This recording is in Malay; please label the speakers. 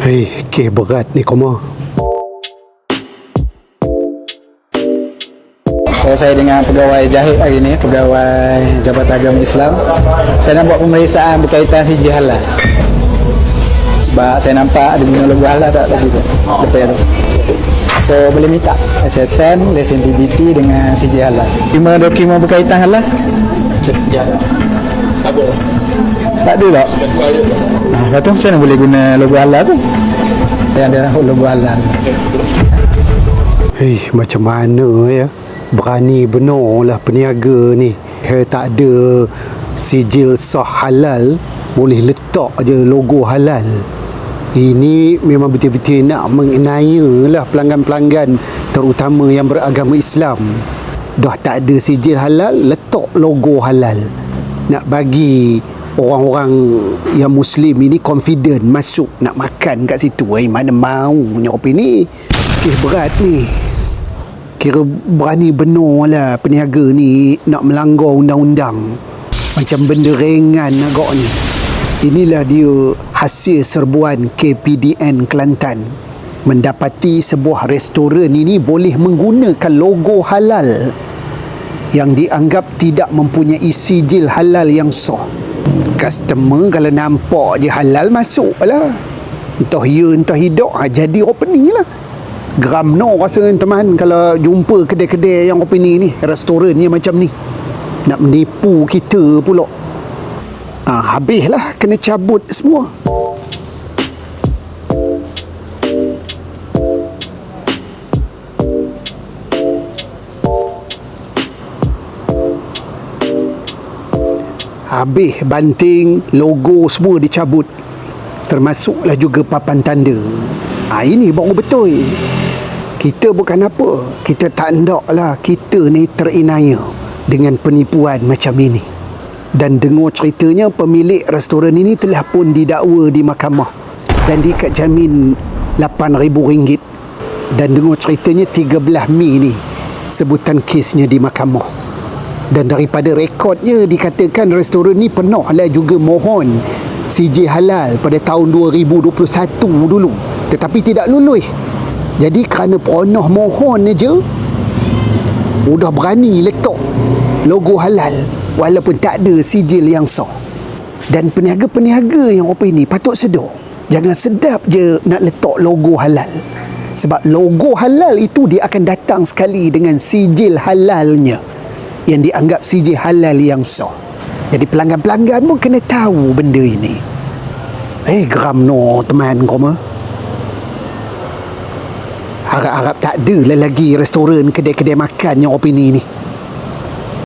Speaker 1: Hei, ke berat ni koma.
Speaker 2: So saya dengan pegawai Jahid hari ini, pegawai Jabatan Agama Islam. Saya nak buat pemeriksaan berkaitan siji halal. Sebab saya nampak ada guna logo halal tak tadi tu. Depan tu. So boleh minta SSN, lesen PBT dengan siji halal. Lima dokumen berkaitan halal? Tak ada. Tak ada tak? Nah, lepas tu macam mana boleh guna logo halal tu? Yang ada logo halal.
Speaker 1: Hei, macam mana ya? Berani benar lah peniaga ni. Hei, tak ada sijil sah halal, boleh letak je logo halal. Ini memang betul-betul nak mengenaya lah pelanggan-pelanggan terutama yang beragama Islam. Dah tak ada sijil halal, letak logo halal. Nak bagi orang-orang yang Muslim ini confident masuk nak makan kat situ. Eh, mana mau punya kopi ni. Eh, berat ni. Kira berani benar lah peniaga ni nak melanggar undang-undang. Macam benda ringan agak ni. Inilah dia hasil serbuan KPDN Kelantan. Mendapati sebuah restoran ini boleh menggunakan logo halal yang dianggap tidak mempunyai sijil halal yang sah. Customer kalau nampak je halal masuk lah. Entah ya entah hidup ha, jadi opening lah. Geram no rasa teman kalau jumpa kedai-kedai yang opening ni, restoran ni macam ni. Nak menipu kita pula. Ha, habislah kena cabut semua. Habis banting, logo semua dicabut. Termasuklah juga papan tanda. Ha, ini baru betul. Kita bukan apa. Kita tak hendak lah kita ni terinaya dengan penipuan macam ini. Dan dengar ceritanya pemilik restoran ini telah pun didakwa di mahkamah dan diikat jamin RM8,000 dan dengar ceritanya 13 Mei ni sebutan kesnya di mahkamah dan daripada rekodnya dikatakan restoran ni pernah lah juga mohon CJ halal pada tahun 2021 dulu. Tetapi tidak lulus jadi kerana peronoh mohon je udah berani letak logo halal walaupun tak ada sijil yang sah. Dan peniaga-peniaga yang apa ini patut sedar jangan sedap je nak letak logo halal. Sebab logo halal itu dia akan datang sekali dengan sijil halalnya yang dianggap sijil halal yang sah. Jadi pelanggan-pelanggan pun kena tahu benda ini. Eh geram no teman kau mah harap-harap tak ada lagi restoran kedai-kedai makan yang opini ni